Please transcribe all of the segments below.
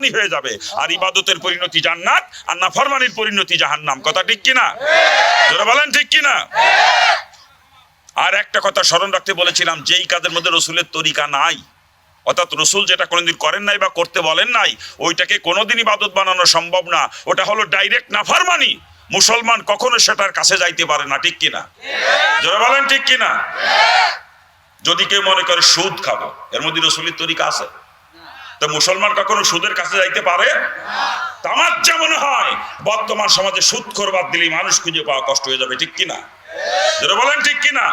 হয়ে যাবে। আর ইবাদতের পরিণতি জান্নাত, আর নাফরমানির পরিণতি জাহান্নাম। কথা ঠিক কিনা? যারা বলেন ঠিক কিনা? আর একটা কথা স্মরণ রাখতে বলেছিলাম, যেই কাজের মধ্যে রসুলের তরিকা নাই, অর্থাৎ রসুল যেটা কোনোদিন করেন নাই বা করতে বলেন নাই, ওইটাকে কোনোদিন ইবাদত বানানো সম্ভব না। ওটা হলো ডাইরেক্ট নাফারমানি। মুসলমান কখনো সেটার কাছে যাইতে পারে না, ঠিক কিনা? যারা বলেন ঠিক কিনা? যদি কেউ মনে করে সুদ খাব, এর মধ্যে রসুলের তরিকা আছে? তো মুসলমান কখনো সুদের কাছে যাইতে পারে? আমার যা মনে হয়, বর্তমান সমাজে সুদ করবার দিলেই মানুষ খুঁজে পাওয়া কষ্ট হয়ে যাবে, ঠিক কিনা? যেটা বলেন, ঠিক কিনা?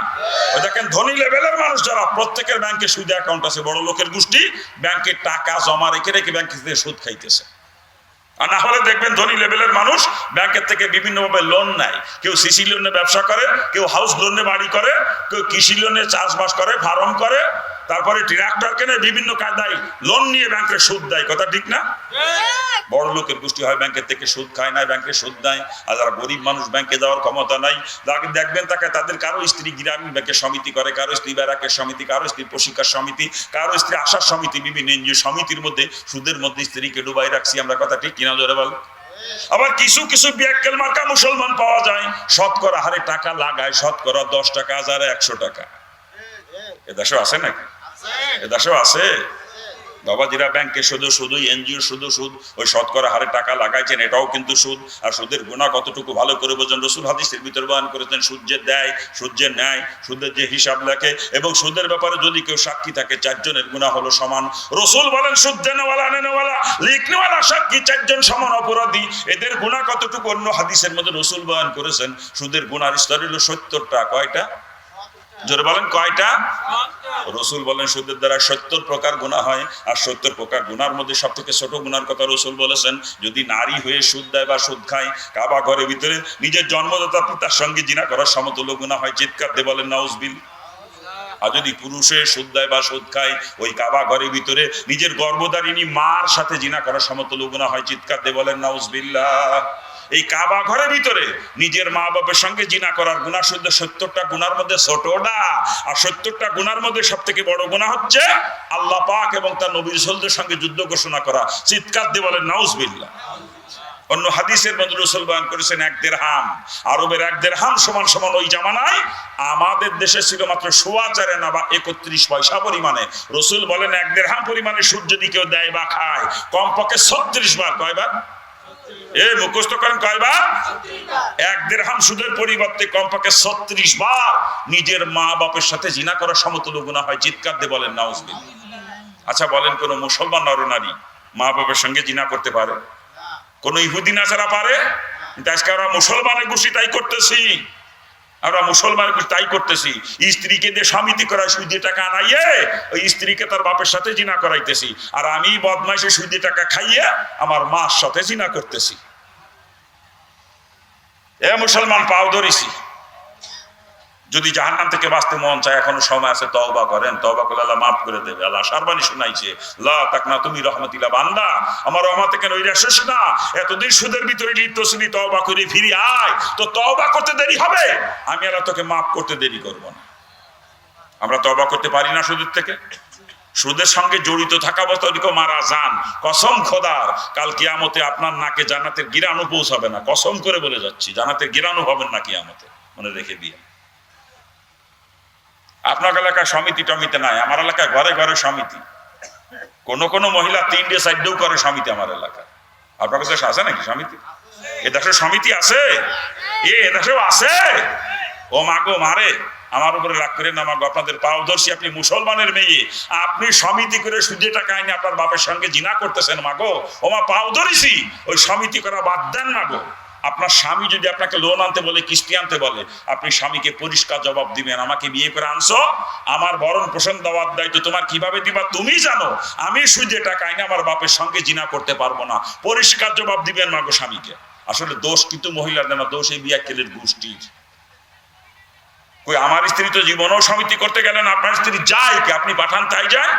ওই দেখেন, ধনী লেভেলের মানুষ যারা, প্রত্যেকের ব্যাংকে সুদে অ্যাকাউন্ট আছে, বড় লোকের গোষ্ঠী, ব্যাংকে টাকা জমা রেখে রেখে ব্যাংকে থেকে সুদ খাইতেছে। আর না হলে দেখবেন, ধনী লেভেলের মানুষ ব্যাংকের থেকে বিভিন্নভাবে লোন নেয়। কেউ সিসি লোনে ব্যবসা করে, কেউ হাউস লোনে বাড়ি করে, কেউ কৃষি লোনে চাষবাস করে ফার্ম করে। তারপরে ট্রাক্টর কেনে বিভিন্ন কায়দায় লোন নিয়ে ব্যাংকে সুদ দেয়। কথা ঠিক না? বড় লোকের গোষ্ঠী হয় ব্যাংকের থেকে সুদ খায় না ব্যাংকে সুদ দেয় আর যারা গরিব মানুষ ব্যাংকে যাওয়ার ক্ষমতা নাই তাকে দেখবেন তাকে তাদের কারও স্ত্রী গ্রামীণ ব্যাংকের সমিতি করে কারও স্ত্রী ব্যারাকের সমিতি কারও স্ত্রী প্রশিক্ষার সমিতি কারও স্ত্রী আশার সমিতি বিভিন্ন এনজিও সমিতির মধ্যে সুদের মধ্যে স্ত্রীকে ডুবাই রাখছি আমরা কথা ঠিক কিনা ধরে বল? আবার কিছু কিছু বিয়াক্কেল মার্কা মুসলমান পাওয়া যায় শতকরা হারে টাকা লাগায় শতকরা দশ টাকা হাজারে একশো টাকা। এ দেশেও আছে নাকি? এ দেশেও আছে? বাবাজিরা ব্যাংকে শুধু শুধু এনজিও শুধু সুদ, ওই শতকরা হারে টাকা লাগাইছেন, এটাও কিন্তু সুদ। আর সুদের গুণা কতটুকু ভালো করে বোঝেন? রসুল হাদিসের ভিতর বয়ান করেছেন সূর্যের দেয় সূর্যের ন্যায় সুদের যে হিসাব লেখে, এবং সুদের ব্যাপারে যদি কেউ সাক্ষী থাকে, চারজনের গুণা হলো সমান। রসুল বলেন, সুদ দেনেওয়ালা, নেনেওয়ালা, লিখনেওয়ালা, সাক্ষী, চারজন সমান অপরাধী। এদের গুণা কতটুকু? অন্য হাদিসের মধ্যে রসুল বয়ান করেছেন, সুদের গুণার স্তর হলো সত্তরটা। কয়টা? জোরে বলেন, কয়টা? রসুল বলেন সুদের দ্বারা সত্তর প্রকার গুণা হয়, আর সত্তর প্রকার গুনার মধ্যে সব থেকে ছোট গুনার কথা রসুল বলেছেন, যদি নারী হয়ে সুদ দেয় বা সুদ খায়, কাবা ঘরের ভিতরে নিজের জন্মদাতা পিতার সঙ্গে জিনা করার সমতুল্য গুণা হয়, চিৎকার দিয়ে বলেন নাউজবিল আর যদি পুরুষে সুদ দেয় বা সুদ খায়, ওই কাবা ঘরের ভিতরে নিজের গর্ভধারিণী মার সাথে জিনা করার সমতুল্য গুণা হয়, চিৎকার দিয়ে বলেন, নাউজবিল্লাহ। এই কাবা ঘরের ভিতরে নিজের মা বাবার সঙ্গে জিনা করার গুণা শুদ্ধ সত্তরটা গুণার মধ্যে ছোটটা। আর সত্তরটা গুণার মধ্যে সব থেকে বড় গুণা হচ্ছে আল্লাহ পাক এবং তার নবীর সলদের সঙ্গে যুদ্ধ ঘোষণা করা। চিৎকার দিয়ে বলেন, নাউজবিল্লাহ। অন্য হাদিসের মধ্যে রসুল বয়ান করেছেন, এক দেড়হাম। আরবের এক দেড়হাম সমান সমান ওই জামানায় আমাদের দেশে ছিল মাত্র সোয়া চারে না বা একত্রিশ পয়সা পরিমাণে। রসুল বলেন, এক দেড় হাম পরিমাণে সূর্য যদি কেউ দেয় বা খায়, কমপক্ষে ছত্রিশ বার। কয়বার? এ মুখস্থ করেন কয়বার? এক সুদের পরিবর্তে ছত্রিশ বার নিজের মা বাপের সাথে জিনা করার সমতুল গুণা হয়। চিৎকার দিয়ে বলেন নাউজবিল আচ্ছা বলেন কোন মুসলমান নরনারী মা বাপের সঙ্গে জিনা করতে পারে? কোন ইহুদিন পারে? আজকে আমরা মুসলমানের গোষ্ঠী তাই করতেছি। আমরা মুসলমান তাই করতেছি। স্ত্রীকে দিয়ে সমিতি করায় সুদে টাকা আনাইয়ে, ওই স্ত্রীকে তার বাপের সাথে জিনা করাইতেছি। আর আমি বদমাইশে সুদে টাকা খাইয়ে আমার মার সাথে জিনা করতেছি। এ মুসলমান পাও ধরেছি। যদি জাহান্নাম থেকে বাঁচতে মন চায়, এখনও সময় আছে, তওবা করেন। তওবা করলে আল্লাহ মাফ করে দেবে। আল্লাহ সারবানি শুনাইছে, লা তাক না তুমি রহমতিল্লাহ বান্দা। আমার রহমতে থেকে ওইটা শেষ না? এতদিন সুদের ভিতরে লিপ্ত ছিলি, তওবা করে ফিরি আয়। তো তওবা করতে দেরি হবে? আমি আল্লাহ তোকে মাফ করতে দেরি করব না। আমরা তওবা করতে পারি না সুদের থেকে। সুদের সঙ্গে জড়িত থাকা অবস্থা মারা যান। কসম খোদার, কাল কিয়ামতে আপনার নাকে জান্নাতের গিরানো পৌঁছাবে না। কসম করে বলে যাচ্ছি, জান্নাতের গিরানো হবেন না কিয়ামতে। মনে রেখে দিয়ে। আপনার এলাকায় সমিতি টমিতে নাই, আমার এলাকায় ঘরে ঘরে সমিতি। কোন কোন মহিলা তিনটে সাইডেও করে সমিতি আমার এলাকায়। আপনার কাছে আছে নাকি সমিতি? এ দেশে সমিতি আছে? এ দেশেও আছে? ও মাগো মারে আমার উপরে রাগ করেন মাগো আপনাদের পাওদর্শী আপনি মুসলমানের মেয়ে। আপনি সমিতি করে সুদে টাকা আইনে আপনার বাপের সঙ্গে জিনা করতেছেন মাগো ও মা পাওদর্শী ওই সমিতি করা বাদ দেন মাগো আপনার স্বামী যদি আপনাকে লোন আনতে বলে, কিস্তি আনতে বলে, আপনি স্বামীকে পরিষ্কার জবাব দিবেন, আমাকে বিয়ে করে আনছো? আমার বরণ পোষণ দেওয়ার দায়িত্ব তোমার কীভাবে দিবা? তুমি জানো, আমি সুদে টাকা আইনে আমার বাপের সঙ্গে জিনা করতে পারব না। পরিষ্কার জবাব দিবেন মাগো স্বামীকে। আসলে দোষ কিন্তু মহিলাদের না দোষ এই বিয়াক্কেলের গোষ্ঠীর। কই, আমার স্ত্রী তো জীবনও সমিতি করতে গেলেন আপনার স্ত্রী যায় কি? আপনি পাঠান, তাই যায়?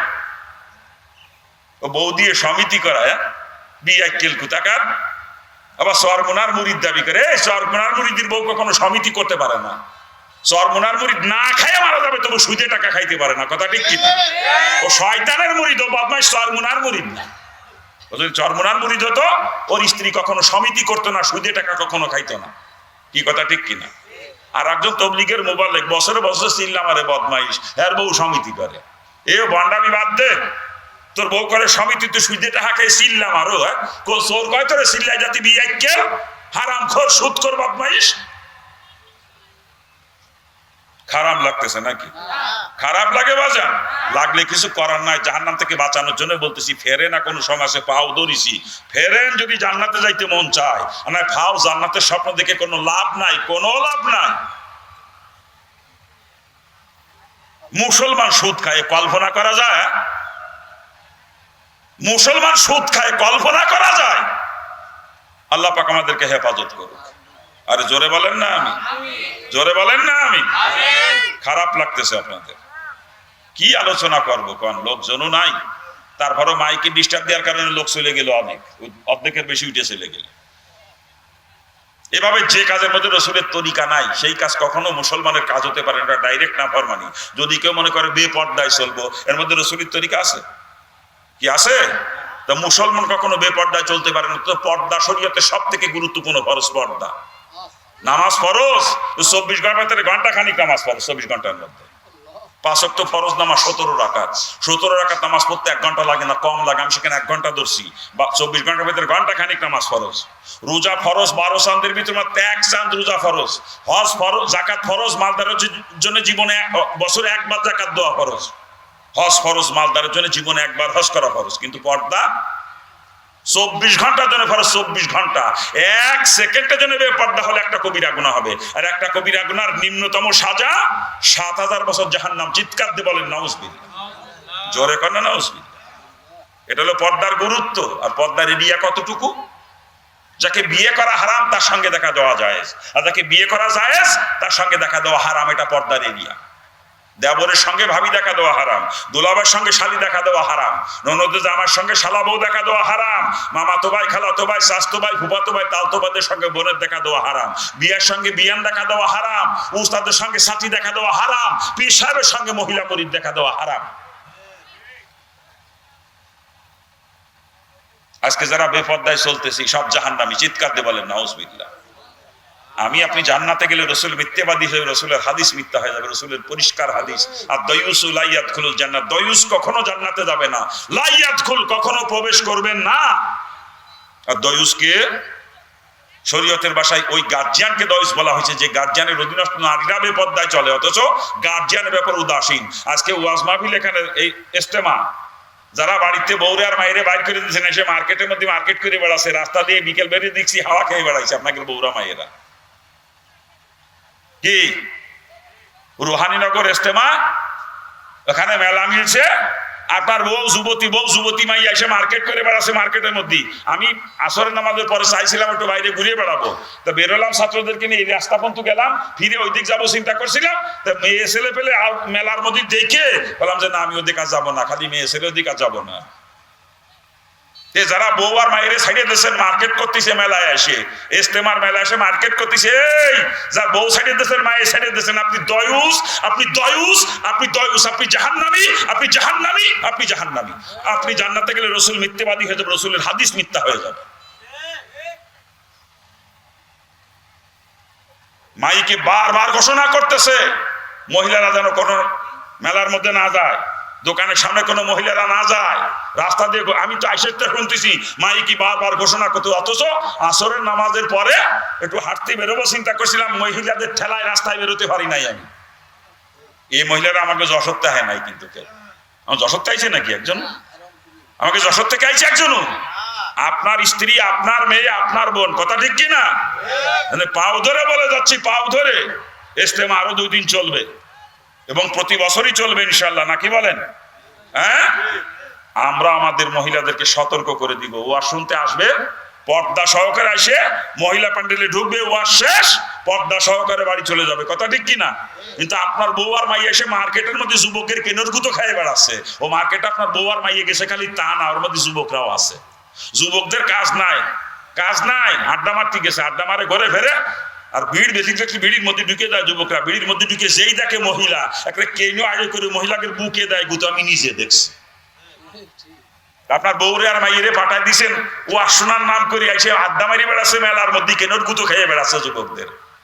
ও বউ দিয়ে সমিতি করায় বিয়াক্কেল কুতাকার আবার সরমোনার মুরিদ দাবি করে সরমোনার মুরিদের বউ কখনো সমিতি করতে পারে না। সরমোনার মুরিদ না খাইয়ে মারা যাবে, তবু সুদে টাকা খাইতে পারে না। কথা ঠিক কিনা ও শয়তানের মুরিদ, ও বদমাইশ সরমোনার মুরিদ না। ও যদি চরমনার মুড়ি হতো, ওর স্ত্রী কখনো সমিতি করতো না, সুদে টাকা কখনো খাইতো না। কি কথা ঠিক কিনা আর একজন তবলিগের মোবাইল বছরে বছরে চিল্লাম আরে বদমাইশ, এর বউ সমিতি করে। এ বন্ডামি বাদ দে তোর বউ করে সমিতি তো সুদে টাকা চিল্লাম আরও হ্যাঁ? চোর কয় তোরে চিল্লাই জাতি বিয়ে হারাম খোর, সুদ কর বদমাইশ। খারাপ লাগতেছে নাকি? খারাপ লাগে বাজান। লাগলে কিছু করার নাই, জাহান্নাম থেকে বাঁচানোর জন্য বলতেছি ফেরে না কোনো সমাজে পাও ধরিছি। ফেরেন যদি জান্নাতে যাইতে মন চায়। আর না ফাও জান্নাতের স্বপ্ন দেখে কোনো লাভ নাই, কোনো লাভ নাই। মুসলমান সুদ খায়, কল্পনা করা যায় হ্যাঁ? মুসলমান সুদ খায়, কল্পনা করা যায়। আল্লাহ পাক আমাদেরকে হেফাজত করুক। আরে জোরে বলেন না আমি। জোরে বলেন না আমি। খারাপ লাগতেছে আপনাদের। কি আলোচনা করব কোন? লোকজনও নাই। তারপরও মাইকে ডিস্টার্ব দেওয়ার কারণে লোক চলে গেল অনেক। অর্ধেকের বেশি উঠে চলে গেল। এভাবে যে কাজের মধ্যে রসুলের তরিকা নাই, সেই কাজ কখনো মুসলমানের কাজ হতে পারে না ডাইরেক্ট না ফরমানি যদি কেউ মনে করে বে বেপর্দায় চলবো, এর মধ্যে রসুলের তরিকা আছে? কি আছে? তা মুসলমান কখনো বেপর্দায় চলতে পারে না। তো পর্দা শরীয়তে সব থেকে গুরুত্বপূর্ণ ফরজ পর্দা। নামাজ ফরজ চব্বিশ ঘণ্টার ভিতরে ঘণ্টা খানিক নামাজ ফরজ, চব্বিশ ঘণ্টার মধ্যে। পাঁচক তো ফরজ নামাজ সতেরো রাখাত সতেরো রাখাত নামাজ পড়তে এক ঘণ্টা লাগে না, কম লাগে। আমি সেখানে এক ঘণ্টা ধরছি। বা চব্বিশ ঘণ্টার ভিতরে ঘণ্টা খানিক নামাজ ফরজ। রোজা ফরজ, বারো চান্দের ভিতরে মাত্র এক চাঁদ রোজা ফরজ। হজ ফরজ, জাকাত ফরজ, মালদারের জন্য জীবনে বছরে একবার জাকাত দেওয়া ফরজ। হজ ফরজ মালদারের জন্য জীবনে একবার হজ করা ফরজ, কিন্তু পর্দা চব্বিশ ঘণ্টার জন্য ফরজ চব্বিশ ঘণ্টা। এক সেকেন্ডের জন্য পর্দা হলে একটা কবিরা গুণা হবে। আর একটা কবিরা গুনার নিম্নতম সাজা, সাত হাজার বছর জাহান নাম চিৎকার দিয়ে বলেন নাউজবিল জোরে কর না নাউজবিল এটা হলো পর্দার গুরুত্ব। আর পর্দার এরিয়া কতটুকু? যাকে বিয়ে করা হারাম, তার সঙ্গে দেখা দেওয়া যায় আর যাকে বিয়ে করা যায় তার সঙ্গে দেখা দেওয়া হারাম, এটা পর্দার এরিয়া। দেবরের সঙ্গে ভাবি দেখা দেওয়া হারাম দুলাবার সঙ্গে শালি দেখা দেওয়া হারাম, ননদ জামার সঙ্গে শালা বউ দেখা দেওয়া হারাম মামা তো ভাই খালা তো ভাই শাস্তো ভাই ফুফাতো ভাই তালতো ভাইদের সঙ্গে বোনের দেখা দেওয়া হারাম, বিয়ের সঙ্গে বিয়ান দেখা দেওয়া হারাম, উস্তাদের সঙ্গে সাথী দেখা দেওয়া হারাম, পীর সাহেবের সঙ্গে মহিলা মরিদ দেখা দেওয়া হারাম। আজকে যারা বেপর্দায় চলতেছি, সব জাহান্নামি, চিৎকার দিয়ে বলেন, নাউজবিল্লাহ। আমি আপনি জান্নাতে গেলে রসুল মিথ্যাবাদী হয়ে রসুলের হাদিস মিথ্যা হয়ে যাবে, রসুলের পরিষ্কার হাদিস। আর দয়ুস লাইয়াত খুল জান্নাত, দয়ুস কখনো জান্নাতে যাবে না। লাইয়াত খুল কখনো প্রবেশ করবেন না। আর দয়ুসকে শরীয়তের বাসায় ওই গার্জিয়ানকে দয়ুস বলা হয়েছে, যে গার্জিয়ানের অধীনস্থ নারীরা বেপদ্দায় চলে, অথচ গার্জিয়ানের ব্যাপার উদাসীন। আজকে ওয়াজ মাহফিল এখানে এই ইস্তেমা। যারা বাড়িতে বৌরে আর মাইরে বাইর করে দিয়েছেন, এসে মার্কেটের মধ্যে মার্কেট করে বেড়াচ্ছে, রাস্তা দিয়ে বিকেল বেরিয়ে দেখছি হাওয়া খেয়ে বেড়াইছে আপনাকে বৌরা মাইয়েরা। কি? রুহানীনগর ইস্তেমা ওখানে মেলা মিলছে। আপনার বউ যুবতী বউ যুবতী মাই এসে মার্কেট করে বেড়াচ্ছে মার্কেটের মধ্যে আমি আসরের নামাজের পরে চাইছিলাম একটু বাইরে ঘুরিয়ে বেড়াবো। তো বেরোলাম ছাত্রদেরকে নিয়ে এই রাস্তা পর্যন্ত গেলাম। ফিরে ওই দিক যাব চিন্তা করছিলাম। তো মেয়ে ছেলে পেলে আর মেলার মধ্যে দেখে বললাম যে, না, আমি ওদিকে যাব না, খালি মেয়ে ছেলে ওদিকে যাব না। এ যারা বউ আর মায়ের সাইডে দেশের মার্কেট করতেছে, মেলায় আসে। ইস্তেমার মেলায় এসে মার্কেট করতেছে, এই, যার বউ সাইডে দেশের মায়ের সাইডে দেশেন আপনি দয়ুস আপনি দয়ুস আপনি দয়ুস, আপনি জাহান্নামি আপনি জাহান্নামি আপনি জাহান্নামি। আপনি জান্নাতে গেলে রসুল মিথ্যেবাদী হয়ে যাবে, রসুলের হাদিস মিথ্যা হয়ে যাবে। মাইকে বারবার ঘোষণা করতেছে, মহিলারা যেন কোনো মেলার মধ্যে না যায়। দোকানের সামনে কোনো মহিলারা না যায়। রাস্তা দিয়ে আমি তো আইসেরটা শুনতেছি, মাইকি বারবার ঘোষণা করতে অথচ আসরের নামাজের পরে একটু হাঁটতে বেরোবো চিন্তা করছিলাম, মহিলাদের ঠেলায় রাস্তায় বেরোতে পারি নাই আমি। এই মহিলারা আমাকে যশোর হয় নাই কিন্তু কেউ। আমার যশোর আইছে নাকি একজন? আমাকে যশোর থেকে আইছে একজনও? আপনার স্ত্রী, আপনার মেয়ে, আপনার বোন, কথা ঠিক কি না মানে পাও ধরে বলে যাচ্ছি, পাও ধরে। ইস্তেমা আরও দুই দিন চলবে। এবং প্রতি বছরই চলবে ইনশাল্লাহ নাকি বলেন? হ্যাঁ? আমরা আমাদের মহিলাদেরকে সতর্ক করে দিব। ওয়াজ শুনতে আসবে, পর্দা সহকারে আসে, মহিলা প্যান্ডেলে ঢুকবে ওয়াজ শেষ, পর্দা সহকারে বাড়ি চলে যাবে। কথা ঠিক কিনা? কিন্তু আপনার বউ আর মাই এসে মার্কেটের মধ্যে যুবকের কেনর গুতো খাইয়ে বেড়াচ্ছে। ও মার্কেটে আপনার বউ আর মাইয়ে গেছে, খালি তা না, ওর মধ্যে যুবকরাও আছে। যুবকদের কাজ নাই কাজ নাই। আড্ডা মারতে গেছে, আড্ডা মারে ঘরে ফেরে আর ভিড় বেশি দেখলে ভিড়ির মধ্যে ঢুকে যায় যুবকরা। ভিড়ির মধ্যে ঢুকে যেই দেখে মহিলা একটা কেন আগে করে মহিলাকে বুকে দেয়, গুতো, আমি নিজে দেখছি। আপনার বৌরে আর মাইরে পাঠায় দিছেন, ও আসনার নাম করে আছে আড্ডা মারি বেড়াচ্ছে মেলার মধ্যে কেন গুতো খেয়ে বেড়াচ্ছে যুবকদের?